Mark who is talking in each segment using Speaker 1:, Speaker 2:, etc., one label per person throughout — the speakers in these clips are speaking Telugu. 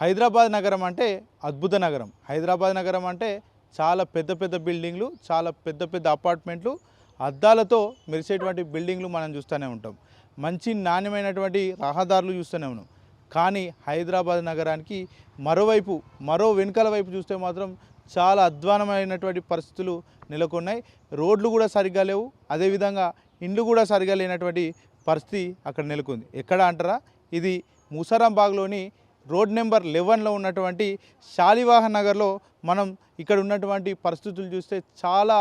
Speaker 1: హైదరాబాద్ నగరం అంటే అద్భుత నగరం. హైదరాబాద్ నగరం అంటే చాలా పెద్ద పెద్ద బిల్డింగ్లు చాలా పెద్ద పెద్ద అపార్ట్మెంట్లు. అద్దాలతో మెరిసేటువంటి బిల్డింగ్లు మనం చూస్తూనే ఉంటాం. మంచి నాణ్యమైనటువంటి రహదారులు చూస్తూనే ఉన్నాం. కానీ హైదరాబాద్ నగరానికి మరోవైపు మరో వెనుకల వైపు చూస్తే మాత్రం చాలా అధ్వానమైనటువంటి పరిస్థితులు నెలకొన్నాయి. రోడ్లు కూడా సరిగ్గా లేవు. అదేవిధంగా ఇండ్లు కూడా సరిగా లేనటువంటి పరిస్థితి అక్కడ నెలకొంది. ఎక్కడ అంటారా? ఇది ముసరాంబాగ్లోని రోడ్ నెంబర్ లెవెన్లో ఉన్నటువంటి శాలివాహ నగర్లో మనం ఇక్కడ ఉన్నటువంటి పరిస్థితులు చూస్తే చాలా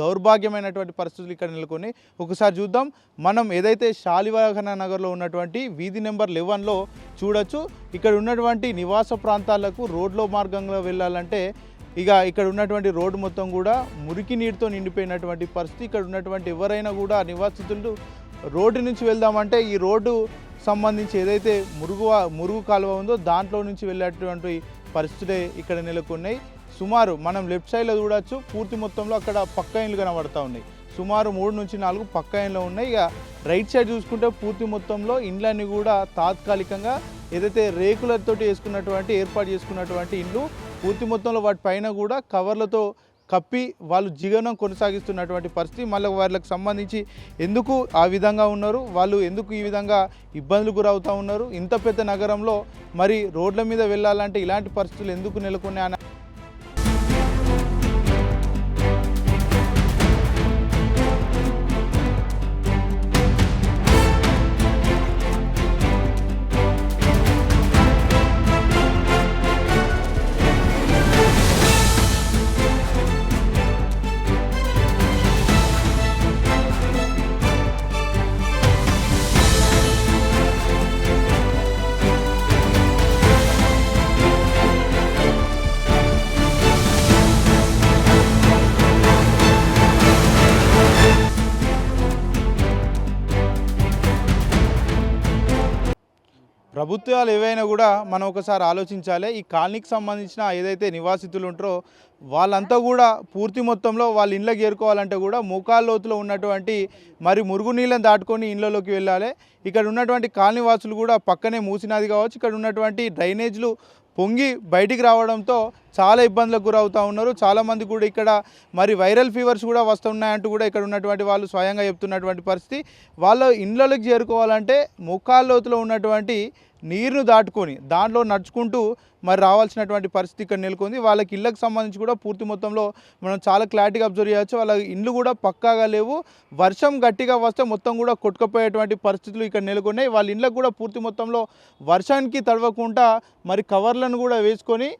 Speaker 1: దౌర్భాగ్యమైనటువంటి పరిస్థితులు ఇక్కడ నెలకొని ఒకసారి చూద్దాం. మనం ఏదైతే శాలివాహన నగర్లో ఉన్నటువంటి వీధి నెంబర్ లెవెన్లో చూడొచ్చు. ఇక్కడ ఉన్నటువంటి నివాస ప్రాంతాలకు రోడ్లో మార్గంలో వెళ్ళాలంటే ఇక ఇక్కడ ఉన్నటువంటి రోడ్డు మొత్తం కూడా మురికి నీటితో నిండిపోయినటువంటి పరిస్థితి. ఇక్కడ ఉన్నటువంటి ఎవరైనా కూడా నివాసితులు రోడ్డు నుంచి వెళ్దామంటే ఈ రోడ్డు సంబంధించి ఏదైతే మురుగు మురుగు కాలువ ఉందో దాంట్లో నుంచి వెళ్ళేటువంటి పరిస్థితులే ఇక్కడ నెలకొన్నాయి. సుమారు మనం లెఫ్ట్ సైడ్లో చూడవచ్చు పూర్తి మొత్తంలో అక్కడ పక్క ఇండ్లు కనబడతా ఉన్నాయి. సుమారు మూడు నుంచి నాలుగు పక్క ఇండ్లు ఉన్నాయి. ఇక రైట్ సైడ్ చూసుకుంటే పూర్తి మొత్తంలో ఇండ్లన్నీ కూడా తాత్కాలికంగా ఏదైతే రేకులతోటి వేసుకున్నటువంటి ఏర్పాటు చేసుకున్నటువంటి ఇండ్లు పూర్తి మొత్తంలో వాటి పైన కూడా కవర్లతో కప్పి వాళ్ళు జీవనం కొనసాగిస్తున్నటువంటి పరిస్థితి మళ్ళీ వాళ్ళకి సంబంధించి ఎందుకు ఆ విధంగా ఉన్నారు? వాళ్ళు ఎందుకు ఈ విధంగా ఇబ్బందులు గురవుతూ ఉన్నారు? ఇంత పెద్ద నగరంలో మరి రోడ్ల మీద వెళ్ళాలంటే ఇలాంటి పరిస్థితులు ఎందుకు నెలకొన్నాయని ప్రభుత్వాలు ఏవైనా కూడా మనం ఒకసారి ఆలోచించాలి. ఈ కాలనీకి సంబంధించిన ఏదైతే నివాసితులు ఉంటారో వాళ్ళంతా కూడా పూర్తి మొత్తంలో వాళ్ళ ఇండ్లకు చేరుకోవాలంటే కూడా మోకాళ్ళ లోతులో ఉన్నటువంటి మరి మురుగునీళ్ళని దాటుకొని ఇండ్లలోకి వెళ్ళాలి. ఇక్కడ ఉన్నటువంటి కాలనీ వాసులు కూడా పక్కనే మూసినది కావచ్చు. ఇక్కడ ఉన్నటువంటి డ్రైనేజ్లు పొంగి బయటికి రావడంతో చాలా ఇబ్బందులకు గురవుతూ ఉన్నారు. చాలామంది కూడా ఇక్కడ మరి వైరల్ ఫీవర్స్ కూడా వస్తున్నాయంటూ కూడా ఇక్కడ ఉన్నటువంటి వాళ్ళు స్వయంగా చెప్తున్నటువంటి పరిస్థితి. వాళ్ళ ఇండ్లలోకి చేరుకోవాలంటే ముఖాల్లోతులో ఉన్నటువంటి నీరును దాటుకొని దాంట్లో నడుచుకుంటూ మరి రావాల్సినటువంటి పరిస్థితి ఇక్కడ నెలకొంది. వాళ్ళకి ఇళ్ళకి సంబంధించి కూడా పూర్తి మొత్తంలో మనం చాలా క్లారిటీగా అబ్జర్వ్ చేయొచ్చు. వాళ్ళ ఇండ్లు కూడా పక్కాగా లేవు. వర్షం గట్టిగా వస్తే మొత్తం కూడా కొట్టుకుపోయేటువంటి పరిస్థితులు ఇక్కడ నెలకొన్నాయి. వాళ్ళ ఇండ్లకు కూడా పూర్తి మొత్తంలో వర్షానికి తడవకుండా మరి కవర్లను కూడా వేసుకొని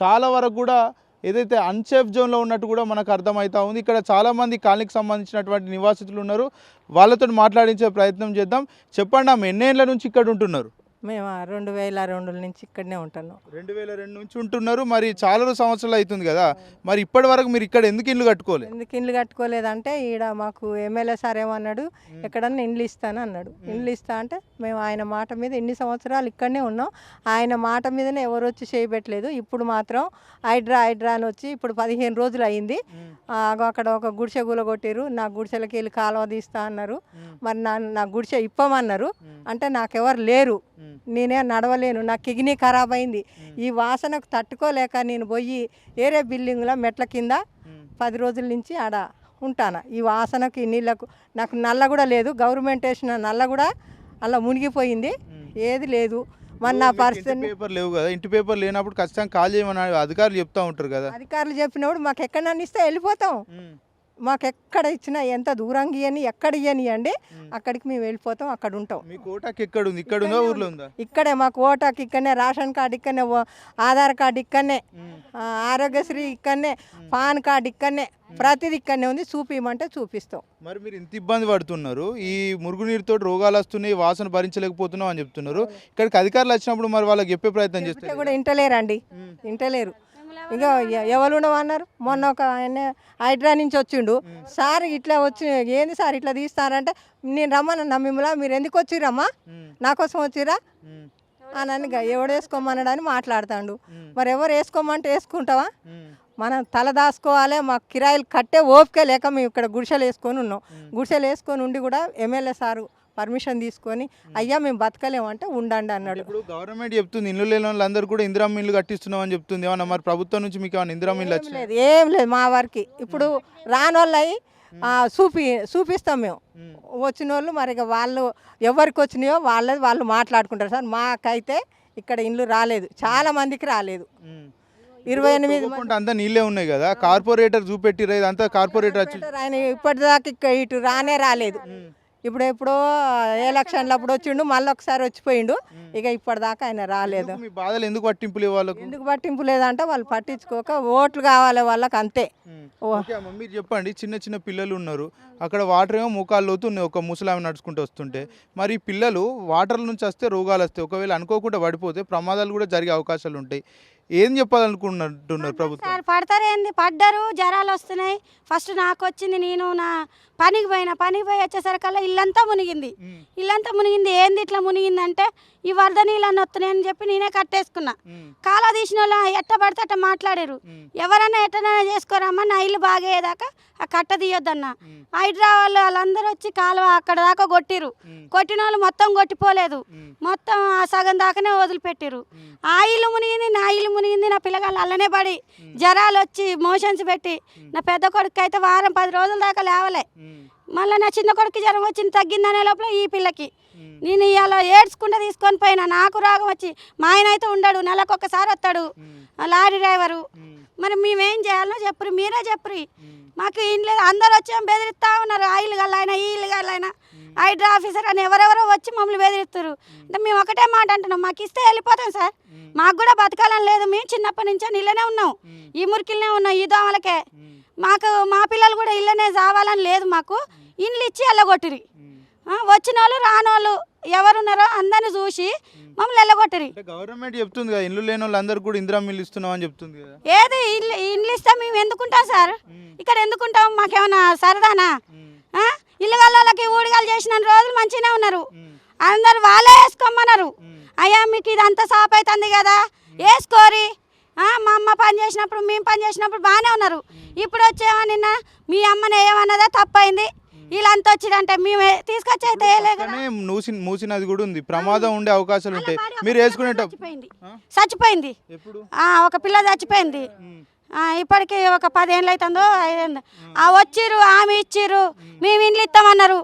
Speaker 1: చాలా వరకు కూడా ఏదైతే అన్సేఫ్ జోన్లో ఉన్నట్టు కూడా మనకు అర్థమవుతా ఉంది. ఇక్కడ చాలామంది కాలనీకి సంబంధించినటువంటి నివాసితులు ఉన్నారు. వాళ్ళతో మాట్లాడించే ప్రయత్నం చేద్దాం. చెప్పండి ఆమె ఎన్నేళ్ళ నుంచి ఇక్కడ ఉంటున్నారు
Speaker 2: మేము రెండు వేల రెండు నుంచి ఇక్కడనే ఉంటున్నాం
Speaker 1: రెండు వేల రెండు నుంచి ఉంటున్నారు మరి చాలా సంవత్సరాలు అవుతుంది కదా. మరి ఇప్పటి వరకు మీరు ఇక్కడ ఎందుకు ఇల్లు కట్టుకోలేదు
Speaker 2: ఎందుకు ఇండ్లు కట్టుకోలేదంటే ఈడ మాకు ఎమ్మెల్యే సార్ ఏమన్నాడు ఎక్కడన్నా ఇండ్లు ఇస్తాను అన్నాడు. ఇండ్లు ఇస్తా అంటే మేము ఆయన మాట మీద ఎన్ని సంవత్సరాలు ఇక్కడనే ఉన్నాం. ఆయన మాట మీదనే ఎవరు వచ్చి చేయబెట్టలేదు. ఇప్పుడు మాత్రం హైడ్రా హైడ్రా అని వచ్చి ఇప్పుడు పదిహేను రోజులు అయింది. అక్కడ ఒక గుడిసె కొట్టిరు నా గుడిసెలకి వెళ్ళి కాలువ తీస్తా అన్నారు. మరి నా నా గుడిసె ఇప్పమన్నారు. అంటే నాకెవరు లేరు. నేనే నడవలేను నా కిడ్నీ ఖరాబ్ అయింది. ఈ వాసనకు తట్టుకోలేక నేను పోయి ఏరే బిల్డింగ్లో మెట్ల కింద పది రోజుల నుంచి ఆడ ఉంటాను. ఈ వాసనకు ఈ నీళ్ళకు నాకు నల్ల కూడా లేదు గవర్నమెంట్ వేసిన నల్ల కూడా అలా మునిగిపోయింది. ఏది లేదు. మరి నా పరిస్థితి
Speaker 1: పేపర్ లేవు కదా ఇంటి పేపర్ లేనప్పుడు ఖచ్చితంగా కాల్ చేయమని అధికారులు చెప్తా ఉంటారు కదా.
Speaker 2: అధికారులు చెప్పినప్పుడు మాకు ఎక్కడన్నా ఇస్తే వెళ్ళిపోతాం. మాకు ఎక్కడ ఇచ్చినా ఎంత దూరం ఇయ్యని ఎక్కడ ఇయ్యనియండి అక్కడికి మేము వెళ్ళిపోతాం అక్కడ ఉంటాం.
Speaker 1: మీ కోటాకి ఎక్కడ ఉంది ఇక్కడ ఉందా ఊర్లో ఉందా?
Speaker 2: ఇక్కడే మాకు ఓటాకి ఇక్కడనే రేషన్ కార్డు ఇక్కడనే ఆధార్ కార్డు ఇక్కడనే ఆరోగ్యశ్రీ ఇక్కడనే పాన్ కార్డు ఇక్కడనే ప్రతిది ఇక్కడనే ఉంది చూపిమంటే చూపిస్తాం.
Speaker 1: మరి మీరు ఇంత ఇబ్బంది పడుతున్నారు ఈ మురుగునీరుతో రోగాలు వస్తున్నాయి వాసన భరించలేకపోతున్నాం అని చెప్తున్నారు. ఇక్కడికి అధికారులు వచ్చినప్పుడు మరి వాళ్ళకి చెప్పే ప్రయత్నం చేస్తారు
Speaker 2: కూడా ఇంటలేరండి. ఇంటలేరు. ఇంకా ఎవరు ఉండమన్నారు? మొన్న ఒక ఆయన హైడ్రా నుంచి వచ్చిండు. సార్ ఇట్లా వచ్చి ఏంది సార్ ఇట్లా తీస్తారంటే నేను రమ్మన్నా మిమ్మల్ని మీరు ఎందుకు వచ్చిరమ్మా నా కోసం వచ్చిరా అని అని ఎవడు వేసుకోమన్నాడు అని మాట్లాడుతాడు. మరి ఎవరు వేసుకోమంటే వేసుకుంటావా? మనం తల దాచుకోవాలి మా కిరాయిలు కట్టే ఓపిక లేక మేము ఇక్కడ గుడిసెలు వేసుకొని ఉన్నాం. గుడిసెలు వేసుకొని ఉండి కూడా ఎమ్మెల్యే సారు పర్మిషన్ తీసుకొని అయ్యా మేము బతకలేమంటే ఉండండి అన్నాడు.
Speaker 1: ఇప్పుడు గవర్నమెంట్ చెప్తుంది ఇల్లు లేని వాళ్ళందరూ కూడా ఇందిరమ్మ ఇల్లు కట్టిస్తున్నాం అని చెప్తుంది. ఏమన్నా మరి ప్రభుత్వం నుంచి మీకు ఏమైనా ఇందిరమ్మ ఇల్లు
Speaker 2: లేదు ఏం లేదు మా వారికి. ఇప్పుడు రానోళ్ళయి చూపి చూపిస్తాం మేము. వచ్చిన వాళ్ళు మరి వాళ్ళు ఎవరికి వచ్చినాయో వాళ్ళది వాళ్ళు మాట్లాడుకుంటారు. సార్ మాకైతే ఇక్కడ ఇండ్లు రాలేదు. చాలా మందికి రాలేదు. ఇరవై ఎనిమిది మంది
Speaker 1: అంతా నీళ్ళే ఉన్నాయి కదా. కార్పొరేటర్ చూపెట్టిరు ఇదంతా కార్పొరేటర్
Speaker 2: ఆయన ఇప్పటిదాకా ఇటు రానే రాలేదు. ఇప్పుడు ఎప్పుడో ఎలక్షన్లు అప్పుడు వచ్చిండు మళ్ళీ ఒకసారి వచ్చిపోయిండు. ఇక ఇప్పటిదాకా ఆయన రాలేదు.
Speaker 1: మీ బాధలు ఎందుకు పట్టింపులు వాళ్ళకు?
Speaker 2: ఎందుకు పట్టింపు లేదంటే వాళ్ళు పట్టించుకోక ఓట్లు కావాలి వాళ్ళకి అంతే.
Speaker 1: ఓకే అమ్మ మీరు చెప్పండి చిన్న చిన్న పిల్లలు ఉన్నారు. అక్కడ వాటర్ ఏమో మోకాళ్ళు అవుతున్నాయి ఒక ముసలామె నడుచుకుంటూ వస్తుంటే. మరి ఈ పిల్లలు వాటర్ నుంచి వస్తే రోగాలు వస్తాయి. ఒకవేళ అనుకోకుండా పడిపోతే ప్రమాదాలు కూడా జరిగే అవకాశాలు ఉంటాయి. ఏం చెప్పాలనుకుంటున్నారు ప్రభుత్వం?
Speaker 3: సార్ పడతారు ఏంది? పడ్డారు జ్వరాలు వస్తున్నాయి. ఫస్ట్ నాకు వచ్చింది నేను నా పనికి పోయిన పనికి పోయి వచ్చేసరికల్లా ఇల్లంతా మునిగింది. ఇల్లంతా మునిగింది. ఏంది ఇట్లా మునిగిందంటే ఈ వరద నీళ్ళని వస్తున్నాయని చెప్పి నేనే కట్టేసుకున్నా. కాలా తీసిన వాళ్ళు ఎట్ట పడితే అట్ట మాట్లాడారు. ఎవరన్నా ఎట్టనైనా చేసుకోరమ్మా నా ఇల్లు బాగయ్యేదాకా ఆ కట్ట తీయొద్దన్న. హైడ్రా వాళ్ళు వాళ్ళందరూ వచ్చి కాలువ అక్కడ దాకా కొట్టిరు. కొట్టిన వాళ్ళు మొత్తం కొట్టిపోలేదు. మొత్తం ఆ సగం దాకానే వదిలిపెట్టిరు. ఆ ఇల్లు మునిగింది నా ఇల్లు మునిగింది నా పిల్లగాళ్ళు అల్లనే పడి జ్వరాలు వచ్చి మోషన్స్ పెట్టి నా పెద్ద కొడుకు అయితే వారం పది రోజుల దాకా లేవలే. మళ్ళీ నా చిన్న కొడుకు జ్వరం వచ్చింది తగ్గిందనే లోపల ఈ పిల్లకి. నేను ఇవాళ ఏడ్చుకుంటే తీసుకొని పోయినా నాకు రాగం వచ్చి మా ఆయన అయితే ఉండడు నెలకు ఒకసారి వస్తాడు లారీ డ్రైవరు. మరి మేమేం చేయాలో చెప్పురు మీరే చెప్పురు
Speaker 1: మాకు
Speaker 3: మాకు లేదు అందరు వచ్చి బెదిరిస్తా ఉన్నారు. ఆయిల్ గల్లైనా ఈ గల్లైనా హైడ్రా ఆఫీసర్ అని ఎవరెవరో వచ్చి మమ్మల్ని బెదిరిస్తారు అంటే మేము ఒకటే మాట అంటున్నాం మాకు ఇస్తే వెళ్ళిపోతాం సార్. మాకు కూడా బతకాలని లేదు మేము చిన్నప్పటి నుంచే ఇళ్ళనే ఉన్నాం. ఈ మురికిలోనే ఉన్నాం ఈ దోమలకే. మాకు మా పిల్లలు కూడా ఇళ్ళనే చావాలని లేదు మాకు. ఇండ్లు ఇచ్చి వెళ్ళగొట్టిరి వచ్చిన వాళ్ళు రానోళ్ళు ఎవరున్నారో అందరిని చూసి మమ్మల్ని వెళ్ళగొట్టిరి.
Speaker 1: గవర్నమెంట్ చెప్తుంది కదా ఇల్లు లేని వాళ్ళందరూ కూడా ఇందిరమ్మ ఇల్లు ఇస్తున్నాం అని చెప్తుంది కదా.
Speaker 3: ఏది ఇల్లు ఇండ్లు ఇస్తే మేము ఎందుకుంటాం సార్? ఇక్కడ ఎందుకుంటాం? మాకేమన్నా సరదానా? ఇల్లు వాళ్ళకి ఊడిగాలు చేసిన రోజులు మంచిగానే ఉన్నారు. అందరు వాళ్ళే వేసుకోమన్నారు. అయ్యా మీకు ఇదంతా సాప్ అవుతుంది కదా వేసుకోరి. మా అమ్మ పని చేసినప్పుడు మేము పని చేసినప్పుడు బాగానే ఉన్నారు. ఇప్పుడు వచ్చేమో నిన్న మీ అమ్మని ఏమన్నదా తప్పైంది. వీళ్ళంతా వచ్చిరంటే మేము తీసుకొచ్చి అయితే కదా.
Speaker 1: మూసి మూసినది కూడా ఉంది. ప్రమాదం ఉండే అవకాశాలు ఉంటాయి. మీరు వేసుకునేటప్పుడు
Speaker 3: చచ్చిపోయింది? చచ్చిపోయింది.
Speaker 1: ఎప్పుడు?
Speaker 3: ఆ, ఒక పిల్ల చచ్చిపోయింది. ఆ, ఇప్పటికి ఒక పదేళ్ళు అవుతుందో ఐదేళ్ళు. ఆ వచ్చిర్రు ఆమె ఇచ్చిర్రు. మేము ఇండ్లు ఇస్తామన్నారు.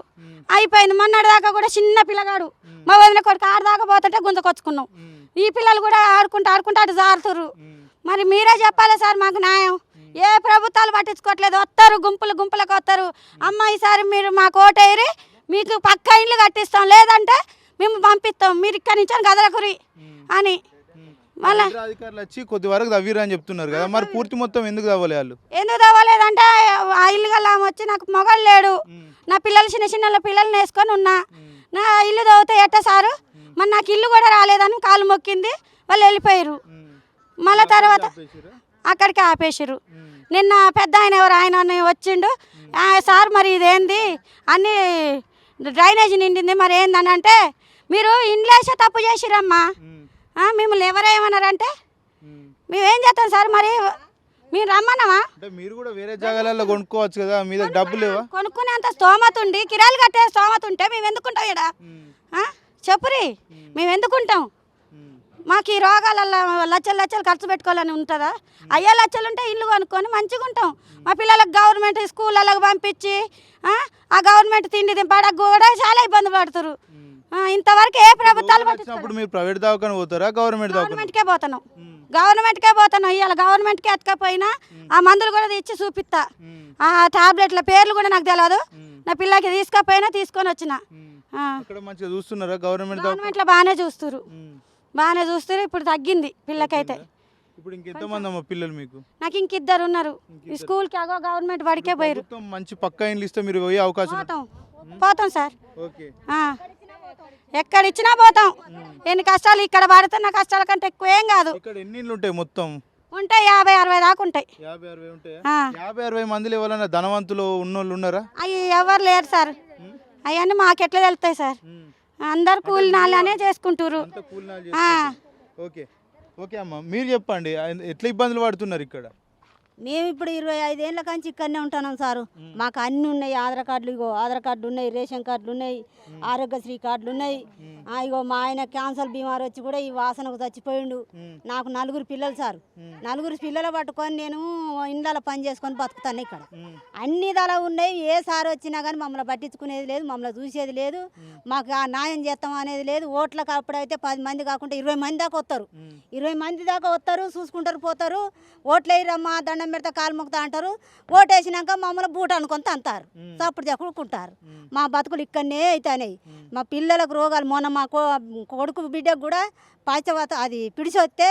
Speaker 3: అయిపోయింది. మొన్నటి దాకా కూడా చిన్న పిల్లగాడు. మా వదిన కొడుకు ఆడదాకా పోతుంటే గుంజకొచ్చుకున్నాం ఈ పిల్లలు కూడా ఆడుకుంటూ ఆడుకుంటూ అటు జారుతుర్రు.
Speaker 1: ఉమ్,
Speaker 3: మరి మీరే చెప్పాలి సార్ మాకు న్యాయం? ఏ ప్రభుత్వాలు పట్టించుకోవట్లేదు. వస్తారు గుంపులు గుంపులకు వస్తారు. అమ్మ ఈసారి మీరు మాకు ఓటేరి మీకు పక్క ఇండ్లు కట్టిస్తాం. లేదంటే మేము పంపిస్తాం. మీరు ఇక్కడి నుంచి గదలకురి అని. మళ్ళా
Speaker 1: అధికారులు వచ్చి కొద్ది వరకు తవ్విరు అని చెప్తున్నారు కదా. మరి పూర్తి మొత్తం ఎందుకు తవ్వలే వాళ్ళు?
Speaker 3: ఎందుకు తవ్వలేదంటే ఆ ఇల్లు వచ్చి నాకు మొగలు లేడు. నా పిల్లలు చిన్న చిన్న పిల్లల్ని వేసుకొని ఉన్నా. నా ఇల్లు తవ్వుతే ఎట్ట సారు? మరి నాకు ఇల్లు కూడా రాలేదని కాలు మొక్కింది. వాళ్ళు వెళ్ళిపోయారు. మళ్ళా తర్వాత? అక్కడికి ఆపేసారు నిన్న పెద్ద ఆయన ఎవరు? ఆయన వచ్చిండు. "ఆ, సార్ మరి ఇదేంది? అన్ని డ్రైనేజ్ నిండింది. మరి ఏందని అంటే మీరు ఇండ్లేసే తప్పు చేసిరమ్మా. మిమ్మల్ని ఎవరేమన్నారంటే. మేమేం. చేస్తాం సార్ మరి? మీరు రమ్మన్నామా?
Speaker 1: అంటే మీరు కూడా వేరే జాగాలలో కొనుక్కోవచ్చు కదా మీ దగ్గర డబ్బులు
Speaker 3: కొనుక్కునేంత స్తోమత ఉండి కిరాయిలు కట్టే స్తోమత ఉంటే మేము. ఎందుకుంటాం ఇక్కడ చెప్పురి. మేము. ఎందుకుంటాం మాకు ఈ రోగాలలో లచ్చలు లచ్చలు ఖర్చు పెట్టుకోవాలని ఉంటుందా? అయ్యా లచ్చలు ఉంటే ఇల్లు కొనుక్కొని మంచిగా ఉంటాం మా పిల్లలకు గవర్నమెంట్ స్కూళ్ళకి పంపించి ఆ, గవర్నమెంట్ తిండి దింపడానికి కూడా చాలా ఇబ్బంది పడుతురు. ఇంతవరకు ఏ ప్రభుత్వాలు
Speaker 1: మీరు ప్రైవేట్ దవాఖాన పోతారా? గవర్నమెంట్
Speaker 3: గవర్నమెంట్కే పోతున్నాం.
Speaker 1: ఉమ్,
Speaker 3: గవర్నమెంట్కే పోతున్నాం. ఇవాళ గవర్నమెంట్కి ఎత్తకపోయినా ఆ మందులు కూడా తెచ్చి చూపిస్తా ఆ టాబ్లెట్ల పేర్లు కూడా నాకు తెలియదు నా పిల్లకి తీసుకపోయినా తీసుకొని వచ్చిన.
Speaker 1: మంచిగా చూస్తున్నారా? గవర్నమెంట్
Speaker 3: గవర్నమెంట్లో బాగానే చూస్తురు
Speaker 1: ఉమ్.
Speaker 3: బాగానే చూస్తురు ఇప్పుడు తగ్గింది పిల్లకైతే.
Speaker 1: ఇప్పుడు ఇంకెంతమంది అమ్మ పిల్లలు మీకు?
Speaker 3: నాకు ఇంక ఇద్దరు ఉన్నారు ఈ స్కూల్కి అగో గవర్నమెంట్ బడికే పోయారు
Speaker 1: మంచి పక్కా ఇండ్లు ఇస్తే మీరు పోయే అవకాశం.
Speaker 3: పోతాం. పోతాం సార్. ఎక్కడ ఇచ్చినా పోతాం. ఎన్ని కష్టాలు ఇక్కడ పడుతున్న కష్టాల కంటే ఎక్కువ ఏం కాదు.
Speaker 1: ఇక్కడ ఎన్ని ఇండ్లు ఉంటాయి మొత్తం?
Speaker 3: ఉంటాయి యాభై అరవై దాకా ఉంటాయి.
Speaker 1: యాభై అరవై మందిలో ఎవరైనా ధనవంతులు ఉన్నోళ్ళు ఉన్నారా?
Speaker 3: అవి ఎవరు లేరు సార్. అవన్నీ మాకెట్లా తెలుస్తాయి సార్. అందరు కూలి నాళ్ళనే చేసుకుంటారు.
Speaker 1: ఓకే. ఓకే అమ్మ. మీరు చెప్పండి. ఎట్లా ఇబ్బందులు పడుతున్నారు ఇక్కడ?
Speaker 4: మేము ఇప్పుడు ఇరవై ఐదేళ్ళ కంచి ఇక్కడనే ఉంటున్నాం సారు. మాకు అన్ని ఉన్నాయి. ఆధార్ కార్డులు ఇగో ఆధార్ కార్డులు ఉన్నాయి రేషన్ కార్డులు ఉన్నాయి ఆరోగ్యశ్రీ కార్డులు ఉన్నాయి. ఇగో మా ఆయన క్యాన్సర్ బీమార్ వచ్చి కూడా ఈ వాసనకు చచ్చిపోయిండు. నాకు నలుగురు పిల్లలు సార్. నలుగురు పిల్లలు పట్టుకొని నేను ఇండ్ల పని చేసుకొని బతుకుతాను ఇక్కడ. అన్ని దళ ఉన్నాయి. ఏ సార్ వచ్చినా కానీ మమ్మల్ని పట్టించుకునేది లేదు మమ్మల్ని చూసేది లేదు. మాకు ఆ న్యాయం చేస్తాం అనేది లేదు. ఓట్లకు అప్పుడైతే పది మంది కాకుండా ఇరవై మంది దాకా వస్తారు. ఇరవై మంది దాకా వస్తారు చూసుకుంటారు పోతారు. ఓట్లు వేయరమ్మా దండం పెడతా కాలు మొక్తా అంటారు ఓటు వేసినాక మమ్మల్ని బూట అనుకొని అంటారు
Speaker 1: మ్మ్.
Speaker 4: చప్పుడు చెప్పుకుంటారు. మా బతుకులు ఇక్కడనే అవుతాయి. మా పిల్లలకు రోగాలు మొన్న మా కొడుకు బిడ్డకు కూడా పాచవాత అది పిడిచి వస్తే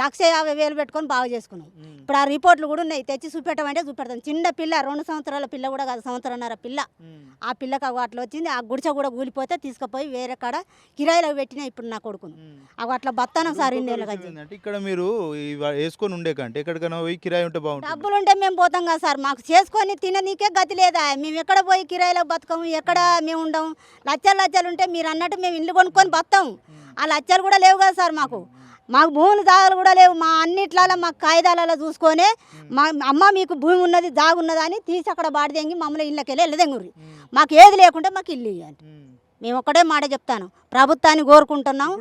Speaker 4: లక్ష యాభై వేలు పెట్టుకొని బాగు చేసుకున్నాం. ఇప్పుడు ఆ రిపోర్ట్లు కూడా ఉన్నాయి. తెచ్చి చూపెట్టమంటే చూపెడతాం. చిన్న పిల్ల రెండు సంవత్సరాల పిల్ల కూడా కాదు సంవత్సరంన్నర పిల్ల. ఆ పిల్లకి అట్లా వచ్చింది. ఆ గుడిసె కూడా కూలిపోతే తీసుకుపోయి వేరే కాడ కిరాయిలో పెట్టినా ఇప్పుడు నా కొడుకును. అవి అట్లా బతానం సార్
Speaker 1: ఇక్కడ మీరు వేసుకొని ఉండే కంటే ఎక్కడికైనా పోయి కిరాయి ఉంటే బాగుంటుంది.
Speaker 4: డబ్బులు ఉంటే మేము పోతాం కదా సార్. మాకు చేసుకొని తిననీకే గతి లేదా? మేము ఎక్కడ పోయి కిరాయిలో బతకము? ఎక్కడ మేము ఉండం? లచ్చలు లచ్చలు ఉంటే మీరు అన్నట్టు మేము ఇల్లు కొనుక్కొని బతాం. ఆ లచ్చలు కూడా లేవు కదా సార్ మాకు. మాకు భూములు జాగాలు కూడా లేవు. మా అన్నిట్లలో మాకు కాగితాలలో చూసుకొని మా అమ్మ మీకు భూమి ఉన్నది జాగు ఉన్నదా అని తీసి అక్కడ బాడి తెంగి మమ్మల్ని ఇళ్ళకి వెళ్ళి వెళ్ళదెంగుర్రి. మాకు ఏది లేకుంటే మాకు ఇల్లు ఇవ్వండి
Speaker 1: మ్మ్.
Speaker 4: ఒకటే మాట చెప్తాను. ప్రభుత్వాన్ని కోరుకుంటున్నాం.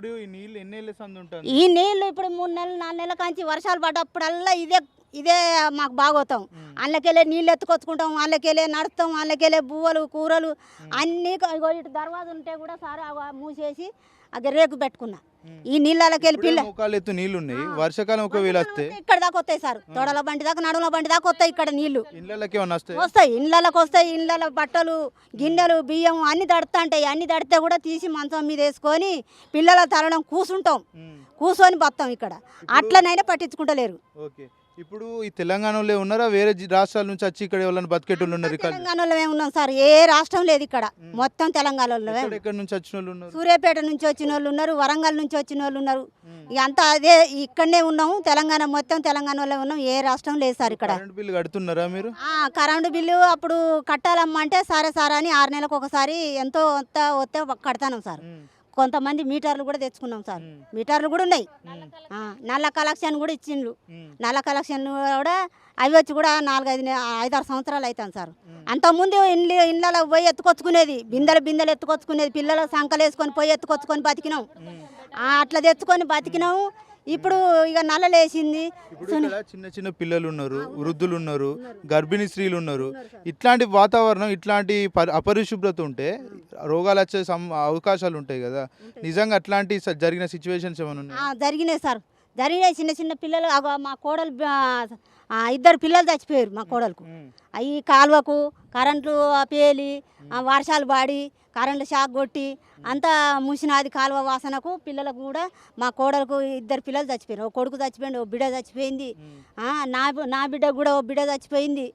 Speaker 1: ఈ నీళ్ళు
Speaker 4: ఇప్పుడు మూడు నెలలు నాలుగు నెలల కాంచి వర్షాలు పడ్డప్పుడల్లా ఇదే ఇదే మాకు బాగోతాం.
Speaker 1: మ్మ్.
Speaker 4: అందులోకెళ్ళే నీళ్ళు ఎత్తుకొచ్చుకుంటాం అందులోకెళ్ళే నడుస్తాం అందులోకెళ్ళే బువ్వలు కూరలు అన్నీ ఇటు దర్వాజ ఉంటే కూడా సార్ మూసేసి అది రేకు పెట్టుకున్నా. ఈ నీళ్ళకి వెళ్ళి పిల్ల
Speaker 1: మోకాలు ఎత్తు నీళ్ళు ఉన్నాయి వర్షాకాలం ఒకవేళ వస్తే?
Speaker 4: ఇక్కడ దాకా వస్తాయి సార్. తొడల బండి దాకా నడుముల బండి దాకా వస్తాయి ఇక్కడ నీళ్ళు
Speaker 1: ఇళ్ళకి వస్తాయి?
Speaker 4: వస్తాయి. ఇళ్ళకి వస్తాయి. ఇళ్ళ బట్టలు గిన్నెలు బియ్యం అన్ని దడుతుంటాయి అన్ని దడితే కూడా తీసి మంచం మీద వేసుకొని పిల్లల తలడం కూసుంటాం. కూర్చొని బతాం ఇక్కడ. అట్లనైనా పట్టించుకుంటలేరు.
Speaker 1: ఓకే. ఇప్పుడు ఈ తెలంగాణలో ఉన్నారా? వేరే రాష్ట్రాల నుంచి వచ్చి ఇక్కడ ఎవరైనా బతికేటోళ్ళు ఉన్నారు ఇక్కడ?
Speaker 4: తెలంగాణలో ఉన్నాం సార్. ఏ రాష్ట్రం లేదు ఇక్కడ. మొత్తం తెలంగాణలో
Speaker 1: ఎక్కడ నుంచి వచ్చిన వాళ్ళు ఉన్నారు?
Speaker 4: సూర్యాపేట నుంచి వచ్చిన వాళ్ళు ఉన్నారు వరంగల్ నుంచి వచ్చిన వాళ్ళు ఉన్నారు. ఇక అంతా అదే ఇక్కడనే ఉన్నాము. తెలంగాణ మొత్తం తెలంగాణలో ఉన్నాం. ఏ రాష్ట్రం లేదు సార్ ఇక్కడ.
Speaker 1: కరెంట్ బిల్లు కడుతున్నారా మీరు?
Speaker 4: కరెంటు బిల్లు అప్పుడు కట్టాలమ్మా అంటే సరే సార్ అని ఆరు నెలలకు ఒకసారి ఎంతో వస్తే కడతాను సార్. కొంతమంది మీటర్లు కూడా తెచ్చుకున్నాం సార్. మీటర్లు కూడా ఉన్నాయి. నల్ల కలెక్షన్ కూడా ఇచ్చిండ్రు. నల్ల కలెక్షన్ కూడా అవి వచ్చి కూడా నాలుగైదు ఐదారు సంవత్సరాలు అవుతాను సార్. అంతకుముందు ఇండ్లు ఇండ్లలో పోయి ఎత్తుకొచ్చుకునేది. బిందెలు బిందెలు ఎత్తుకొచ్చుకునేది. పిల్లలు సంకలు వేసుకొని పోయి ఎత్తుకొచ్చుకొని బతికినాం. అట్లా తెచ్చుకొని బతికినాము ఇప్పుడు ఇక నల్లలేసింది.
Speaker 1: ఇప్పుడు ఇక్కడ చిన్న చిన్న పిల్లలు ఉన్నారు వృద్ధులు ఉన్నారు. గర్భిణీ స్త్రీలు ఉన్నారు ఇట్లాంటి వాతావరణం ఇట్లాంటి పరి- అపరిశుభ్రత ఉంటే రోగాలు వచ్చే అవకాశాలు ఉంటాయి కదా. నిజంగా అట్లాంటి స- జరిగిన సిచ్యువేషన్స్ ఏమైనా ఉన్నాయి?
Speaker 4: ఆ, జరిగినాయి సార్. జరిగినాయి చిన్న చిన్న పిల్లలు అగో మా కోడలు బ- ఇద్దరు పిల్లలు చచ్చిపోయారు మా కోడలకు. అవి కాలువకు కరెంట్లు పేలి వర్షాలు పాడి కరెంటు షాక్ కొట్టి అంతా మూసినది కాలువ వాసనకు పిల్లలకు కూడా మా కోడలకు ఇద్దరు పిల్లలు చచ్చిపోయారు. ఓ కొడుకు చచ్చిపోయింది ఓ బిడ్డ చచ్చిపోయింది. నా నా బిడ్డ కూడా ఓ బిడ్డ చచ్చిపోయింది.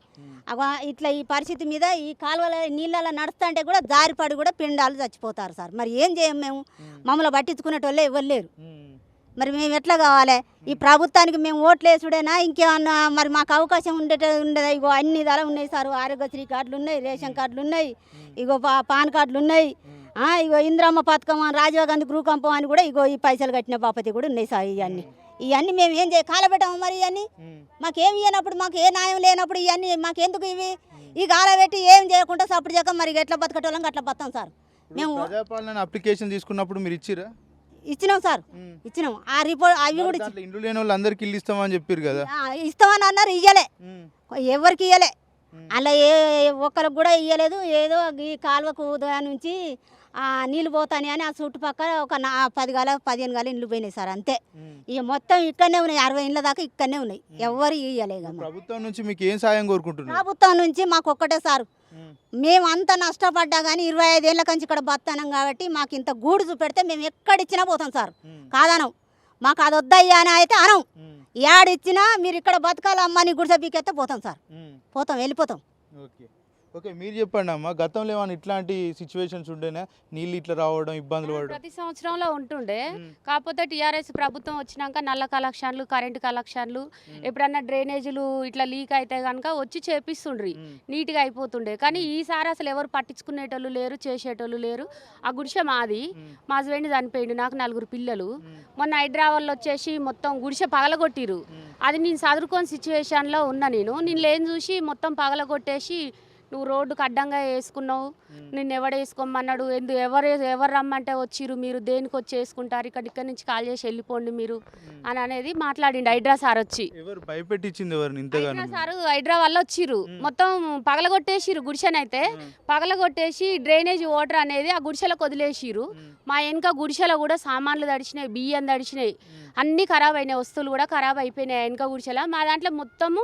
Speaker 4: ఇట్లా ఈ పరిస్థితి మీద ఈ కాలువల నీళ్ళలో నడుస్తుంటే కూడా జారిపడి కూడా పిండాలు చచ్చిపోతారు సార్. మరి ఏం చేయం మేము? మమ్మల్ని పట్టించుకునేటోళ్ళే ఎవరు లేరు. మరి మేము ఎట్లా కావాలి? ఈ ప్రభుత్వానికి మేము ఓట్లు వేసుడేనా? ఇంకేమన్నా మరి మాకు అవకాశం ఉండేట ఉండదా? ఇగో అన్ని ధర ఉన్నాయి సార్. ఆరోగ్యశ్రీ కార్డులు ఉన్నాయి రేషన్ కార్డులు ఉన్నాయి ఇగో పాన్ కార్డులు ఉన్నాయి. ఇగో ఇంద్రమ్మ పథకం అని రాజీవ్ గాంధీ గృహ కంపం అని కూడా ఇగో ఈ పైసలు కట్టిన బాపతి కూడా ఉన్నాయి సార్ ఇవన్నీ ఇవన్నీ మేము ఏం చేయ కాలబెట్టాము మరి ఇవన్నీ మాకేం ఇవ్వనప్పుడు మాకు ఏ న్యాయం లేనప్పుడు ఇవన్నీ మాకెందుకు ఇవి? ఈ కాలబెట్టి ఏం చేయకుండా సప్పుడు చేయక మరి ఎట్లా బతకటోళ్ళం అట్లా బతాం సార్. మేము
Speaker 1: అప్లికేషన్ తీసుకున్నప్పుడు మీరు ఇచ్చిరా?
Speaker 4: ఇచ్చినాం సార్. ఇచ్చినాం. ఆ రిపోర్ట్ అవి కూడా ఇచ్చి-
Speaker 1: ఇండ్లు లేని వాళ్ళు అందరికి ఇల్లు ఇస్తామని చెప్పారు కదా.
Speaker 4: ఆ, ఇస్తామని అన్నారు ఇయ్యలే. ఎవరికి ఇయ్యలే. అలా ఏ ఒక్కరికి కూడా ఇయ్యలేదు. ఏదో ఈ కాలువకు ఉదయం నుంచి ఆ నీళ్ళు పోతాని అని ఆ చుట్టుపక్కల ఒక నా పది గాల పదిహేను గాల ఇండ్లు పోయినాయి సార్ అంతే. ఇక మొత్తం ఇక్కడనే ఉన్నాయి. అరవై ఇండ్ల దాకా ఇక్కడనే ఉన్నాయి. ఎవరు ఇయ్యలే ఇక మాకు.
Speaker 1: ప్రభుత్వం నుంచి మీకు ఏం సాయం కోరుకుంటున్నారు?
Speaker 4: ప్రభుత్వం నుంచి మాకు ఒక్కటే సార్. మేము అంత నష్టపడ్డా కానీ ఇరవై ఐదేళ్ళ కంచి ఇక్కడ బతానం కాబట్టి మాకు ఇంత గూడు చూపెడితే మేము ఎక్కడిచ్చినా పోతాం సార్. కాదనం. మాకు అది వద్దయ్యా అని అయితే అనం ఏడిచ్చినా మీరు ఇక్కడ బతకాలమ్మా నీ గుడిసె బీకెత్తే పోతాం సార్. పోతాం వెళ్ళిపోతాం.
Speaker 1: ఓకే మీరు చెప్పండి అమ్మా. గతంలో ఏమైనా ఇట్లాంటి సిచ్యువేషన్స్ ఉండేనా? నీళ్ళు ఇట్లా రావడం ఇబ్బందులు పడడం?
Speaker 5: ప్రతి సంవత్సరంలో ఉంటుండే. కాకపోతే టీఆర్ఎస్ ప్రభుత్వం వచ్చినాక నల్ల కలెక్షన్లు కరెంటు కలెక్షన్లు ఎప్పుడన్నా డ్రైనేజీలు ఇట్లా లీక్ అయితే కనుక వచ్చి చేపిస్తుండ్రి. నీట్గా అయిపోతుండే. కానీ ఈసారి అసలు ఎవరు పట్టించుకునేటోళ్ళు లేరు చేసేటోళ్ళు లేరు. ఆ గుడిసె మాది. మా హస్బెండ్ చనిపోయిండు నాకు నలుగురు పిల్లలు. మొన్న హైదరాబాద్లో వచ్చేసి మొత్తం గుడిసె పగలగొట్టిరు. అది నేను చదువుకోని సిచ్యువేషన్లో ఉన్నా నేను. నేను లేని చూసి మొత్తం పగలగొట్టేసి నువ్వు రోడ్డుకు అడ్డంగా వేసుకున్నావు. నిన్ను ఎవడు వేసుకోమన్నాడు? ఎందు ఎవరు ఎవరు రమ్మంటే వచ్చిర్రు మీరు? దేనికి వచ్చి వేసుకుంటారు? ఇక్కడ ఇక్కడి నుంచి కాల్ చేసి వెళ్ళిపోండి మీరు. అని అనేది మాట్లాడిండు హైడ్రా సార్ వచ్చి.
Speaker 1: ఎవరు భయపెట్టించింది
Speaker 5: హైడ్రా సారు హైడ్రా వల్ల వచ్చిర్రు. మొత్తం పగలగొట్టేసిర్రు గుడిసెనైతే. పగలగొట్టేసి డ్రైనేజ్ వాటర్ అనేది ఆ గుడిసెలకు వదిలేసిర్రు. మా వెనక గుడిసెలో కూడా సామాన్లు తడిచినాయి బియ్యం తడిచినాయి. అన్నీ ఖరాబ్ అయినాయి వస్తువులు కూడా ఖరాబ్ అయిపోయినాయి వెనక గుడిసెల. మా దాంట్లో మొత్తము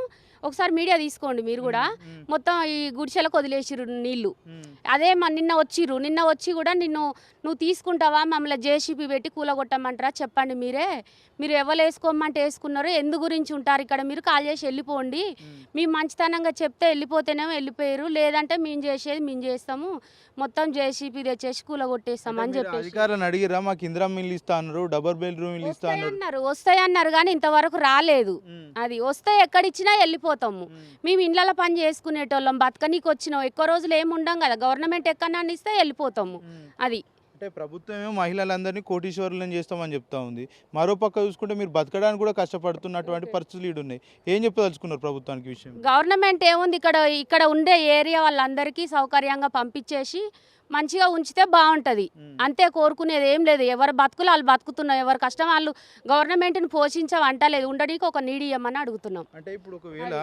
Speaker 5: ఒకసారి మీడియా తీసుకోండి మీరు కూడా. మొత్తం ఈ గుడిసెలకు వదిలేసిర్రు నీళ్ళు అదే మా నిన్న వచ్చిర్రు. నిన్న వచ్చి కూడా నిన్ను నువ్వు తీసుకుంటావా? మమ్మల్ని జేసీపీ పెట్టి కూలగొట్టమంటారా? చెప్పండి మీరే. మీరు ఎవరు వేసుకోమంటే వేసుకున్నారు? ఎందు గురించి ఉంటారు ఇక్కడ? మీరు కాల్ చేసి వెళ్ళిపోండి. మేము. మంచితనంగా చెప్తే వెళ్ళిపోతేనేమో వెళ్ళిపోయారు. లేదంటే మేము చేసేది మేము చేస్తాము. మొత్తం జేసీపీ తెచ్చేసి కూలగొట్టేస్తాం అని చెప్పేసి.
Speaker 1: అధికారులను అడిగిరా మాకు ఇందిరా మిల్లు ఇస్తా అన్నారు. డబల్ బెడ్రూమ్ ఇల్లు ఇస్తా అన్నారు.
Speaker 5: వస్తాయన్నారు కానీ ఇంతవరకు రాలేదు. అది వస్తే ఎక్కడిచ్చినా వెళ్ళిపోతాము మేము. ఇళ్ళలో పని చేసుకునేటోళ్ళం బతకనీకి వచ్చినాం ఎక్కువ రోజులు ఏమి ఉండం కదా గవర్నమెంట్ ఎక్కడన్నా ఇస్తే వెళ్ళిపోతాము. అది.
Speaker 1: అంటే ప్రభుత్వం ఏమో మహిళలందరినీ కోటీశ్వరులను చేస్తామని చెప్తా ఉంది. మరో పక్క చూసుకుంటే మీరు బతకడానికి కూడా కష్టపడుతున్నటువంటి పరిస్థితులు ఈడు ఉన్నాయి. ఏం చెప్పదలుచుకున్నారు ప్రభుత్వానికి విషయం?
Speaker 5: గవర్నమెంట్ ఏముంది ఇక్కడ ఇక్కడ ఉండే ఏరియా వాళ్ళందరికీ సౌకర్యంగా పంపించేసి మంచిగా ఉంచితే బాగుంటుంది. అంతే కోరుకునేది ఏం లేదు. ఎవరు బతుకులు వాళ్ళు బతుకుతున్నాం ఎవరు కష్టం వాళ్ళు గవర్నమెంట్ని పోషించమంటలేదు ఉండడానికి ఒక నీడి ఇవ్వమని అడుగుతున్నాం.
Speaker 1: అంటే ఇప్పుడు ఒకవేళ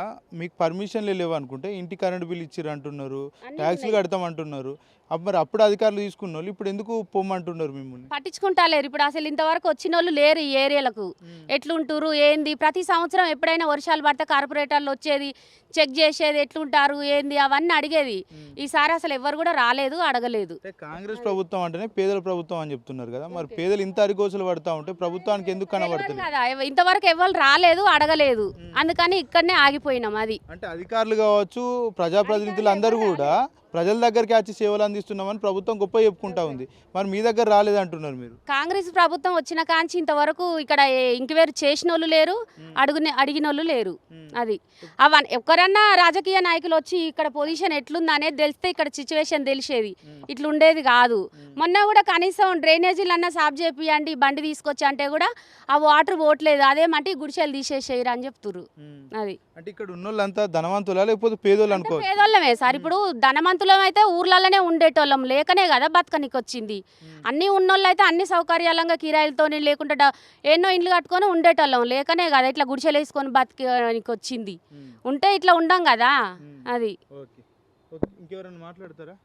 Speaker 1: మీకు పర్మిషన్లు లేవు అనుకుంటే ఇంటి కరెంట్ బిల్ ఇచ్చిర్రు అంటున్నారు. ట్యాక్స్లు
Speaker 5: ఉన్నాయి.
Speaker 1: కడతాం అంటున్నారు. అప్పుడు మరి అప్పుడు అధికారులు తీసుకున్న వాళ్ళు ఇప్పుడు ఎందుకు పొమ్మంటున్నారు మిమ్మల్ని?
Speaker 5: పట్టించుకుంటాలేరు ఇప్పుడు అసలు ఇంతవరకు వచ్చిన వాళ్ళు లేరు ఈ ఏరియాలకు. ఎట్లుంటారు ఏంది? ప్రతి సంవత్సరం ఎప్పుడైనా వర్షాలు పడితే కార్పొరేటర్లు వచ్చేది చెక్ చేసేది ఎట్లుంటారు ఏంది? అవన్నీ అడిగేది. ఈసారి అసలు ఎవరు కూడా రాలేదు అడగలేదు.
Speaker 1: అంటే కాంగ్రెస్ ప్రభుత్వం అంటేనే పేదల ప్రభుత్వం అని చెప్తున్నారు కదా. మరి పేదలు ఇంత అరిగోసలు పడతా ఉంటే ప్రభుత్వానికి ఎందుకు కనబడుతుంది?
Speaker 5: కదా? ఇంతవరకు ఎవరు రాలేదు అడగలేదు. అందుకని ఇక్కడనే ఆగిపోయినాం అది.
Speaker 1: అంటే అధికారులు కావచ్చు ప్రజాప్రతినిధులు అందరూ కూడా ప్రజల దగ్గరికి వచ్చి సేవలు అందిస్తున్నామని ప్రభుత్వం గొప్ప చెప్పుకుంటా ఉంది. మరి మీ దగ్గర రాలేదు అంటున్నారు మీరు.
Speaker 5: కాంగ్రెస్ ప్రభుత్వం వచ్చిన కాంచి ఇంతవరకు ఇక్కడ ఇంక్వైరీ చేసిన వాళ్ళు లేరు అడుగునే అడిగిన వాళ్ళు లేరు. అది. అవన్నీ ఎవరన్నా రాజకీయ నాయకులు వచ్చి ఇక్కడ పొజిషన్ ఎట్లుంది అనేది తెలిస్తే ఇక్కడ సిచ్యువేషన్ తెలిసేది. ఇట్లా ఉండేది కాదు. మొన్న కూడా కనీసం డ్రైనేజీలు అన్నా సాఫ్ చేపియండి బండి తీసుకొచ్చి అంటే కూడా ఆ వాటర్ పోవట్లేదు. అదేమంటే గుడిసెలు తీసేసేయరు అని చెప్తుర్రు. అది.
Speaker 1: అంటే ఇక్కడ ఉన్న వాళ్ళంతా ధనవంతులా లేకపోతే పేదోళ్ళు అనుకోవచ్చు?
Speaker 5: పేదోళ్ళమే సార్. ఇప్పుడు ధనవంతులం అయితే ఊర్లలోనే ఉండేటోళ్ళం. లేకనే కదా బతకనికి వచ్చింది అన్ని ఉన్నోళ్ళు అయితే అన్ని సౌకర్యాలంగా కిరాయిలతో లేకుండా ఎన్నో ఇండ్లు కట్టుకొని ఉండేటోళ్ళం. లేకనే కదా ఇట్లా గుడిసెలు వేసుకొని బతకనికి వచ్చింది ఉంటే ఇట్లా ఉండం కదా అది.
Speaker 1: ఇంకెవరైనా మాట్లాడతారా?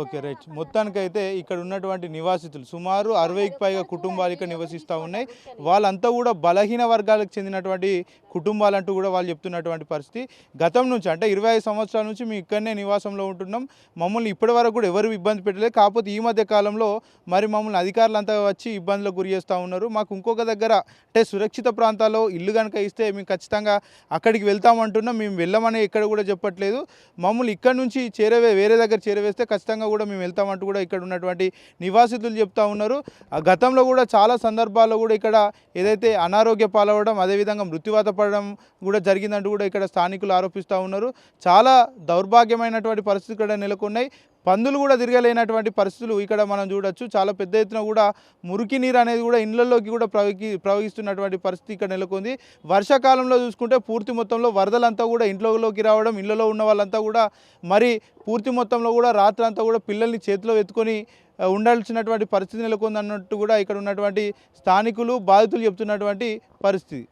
Speaker 1: Okay right. మొత్తానికైతే ఇక్కడ ఉన్నటువంటి నివాసితులు సుమారు అరవైకి పైగా కుటుంబాలు ఇక్కడ నివసిస్తూ ఉన్నాయి. వాళ్ళంతా కూడా బలహీన వర్గాలకు చెందినటువంటి కుటుంబాలంటూ కూడా వాళ్ళు చెప్తున్నటువంటి పరిస్థితి. గతం నుంచి అంటే ఇరవై ఐదు సంవత్సరాల నుంచి మేము ఇక్కడనే నివాసంలో ఉంటున్నాం. మమ్మల్ని ఇప్పటి వరకు కూడా ఎవరు ఇబ్బంది పెట్టలేదు. కాకపోతే ఈ మధ్య కాలంలో మరి మమ్మల్ని అధికారులు అంతా వచ్చి ఇబ్బందులకు గురి చేస్తూ ఉన్నారు. మాకు ఇంకొక దగ్గర అంటే సురక్షిత ప్రాంతాల్లో ఇల్లు కనుక ఇస్తే మేము ఖచ్చితంగా అక్కడికి వెళ్తామంటున్నాం. మేము వెళ్ళమని ఎక్కడ కూడా చెప్పట్లేదు. మమ్మల్ని ఇక్కడ నుంచి చేరవే వేరే దగ్గర చేరవేస్తే ఖచ్చితంగా కూడా మేము వెళ్తామంటూ కూడా ఇక్కడ ఉన్నటువంటి నివాసితులు చెప్తా ఉన్నారు. ఆ గతంలో కూడా చాలా సందర్భాల్లో కూడా ఇక్కడ ఏదైతే అనారోగ్య పాలవడం అదేవిధంగా మృత్యువాత పడడం కూడా జరిగిందంటూ కూడా ఇక్కడ స్థానికులు ఆరోపిస్తూ ఉన్నారు. చాలా దౌర్భాగ్యమైనటువంటి పరిస్థితులు ఇక్కడ నెలకొన్నాయి. పందులు కూడా తిరగలేనటువంటి పరిస్థితులు ఇక్కడ మనం చూడొచ్చు. చాలా పెద్ద ఎత్తున కూడా మురికి నీరు అనేది కూడా ఇళ్ళలోకి కూడా ప్రవహి ప్రవహిస్తున్నటువంటి పరిస్థితి ఇక్కడ నెలకొంది. వర్షాకాలంలో చూసుకుంటే పూర్తి మొత్తంలో వరదలంతా కూడా ఇంట్లోకి రావడం ఇళ్ళలో ఉన్న వాళ్ళంతా కూడా మరి పూర్తి మొత్తంలో కూడా రాత్రంతా కూడా పిల్లల్ని చేతిలో ఎత్తుకొని ఉండాల్సినటువంటి పరిస్థితి నెలకొంది అన్నట్టు కూడా ఇక్కడ ఉన్నటువంటి స్థానికులు బాధితులు చెప్తున్నటువంటి పరిస్థితి.